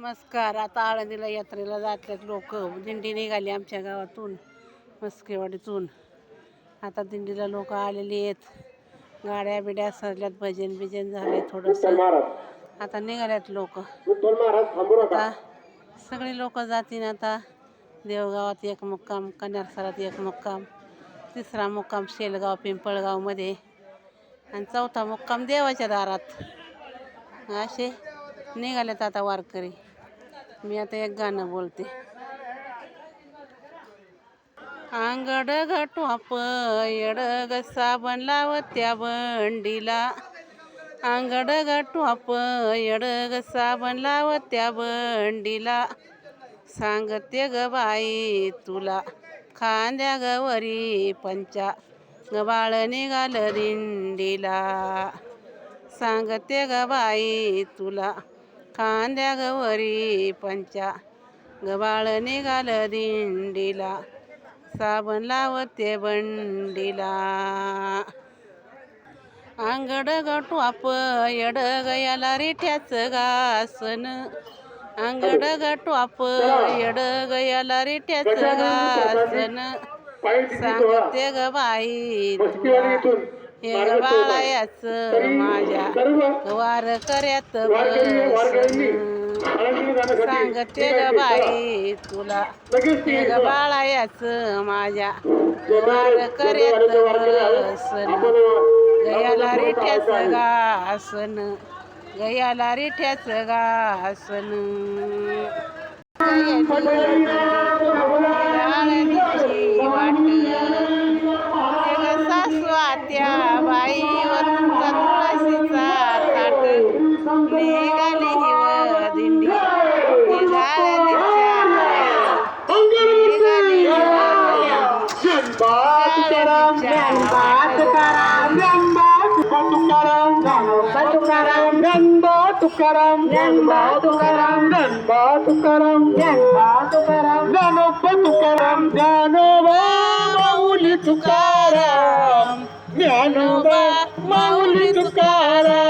नमस्कार आता आळंदीला यात्रेला जातात लोक. दिंडी निघाली आमच्या गावातून मस्केवाडीतून. आता दिंडीला लोक आलेली आहेत. गाड्या बिड्या सजल्यात भजन बिजन झाले थोडंसं. आता निघाल्यात लोक. आता सगळी लोक जातील आता. देवगावात एक मुक्काम कन्यारसरात एक मुक्काम तिसरा मुक्काम शेलगाव पिंपळगावमध्ये. आणि चौथा मुक्काम देवाच्या दारात. असे निघालेत आता वारकरी. मी आता एक गाणं बोलते. आंगड घटवाप येडग साबण लावत्या बंडीला. आंगड घटवाप येडग साबण लावत्या बंडीला. सांगते ग बाई तुला खांद्या गवरी पंचा. गबाळ निघाल दिंडीला. सांगते ग बाई तुला खांद्या गवरी पंचा. गबाळ निघाल दिंडीला. साबण लावते बंडीला. आंगड गटवाप यड गयाला रिठ्याचं घासन. आंगड गटवाप यड गयाला रिठ्याचं घासन. सांगते ग बाई बाळायाच माझ्या वार बसन सांगते ग बाई तुला हे बाळायाच माझ्या वार कर्यात बसन गयाला रिठ्याचं घासन गयाला रिठ्याचं घासन tukaram nenba tukaram nenba tukaram nenba tukaram nanoppa tukaram janova mauli tukaram janova mauli tukaram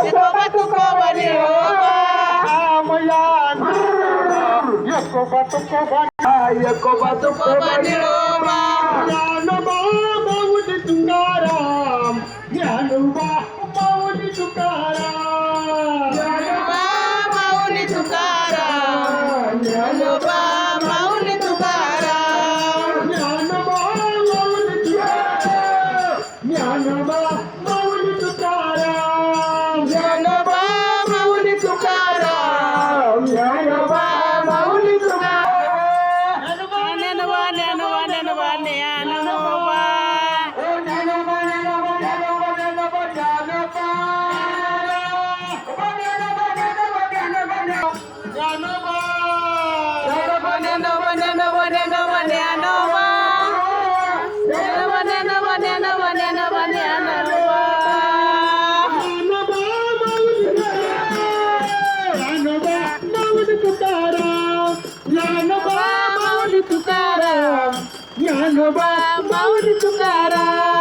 ఎక్కువ బతుకోబడి. ఎక్కువ బతుకోబడి allá en la Mama, Mama, Mama, Mama, Mama, Mama, Mama,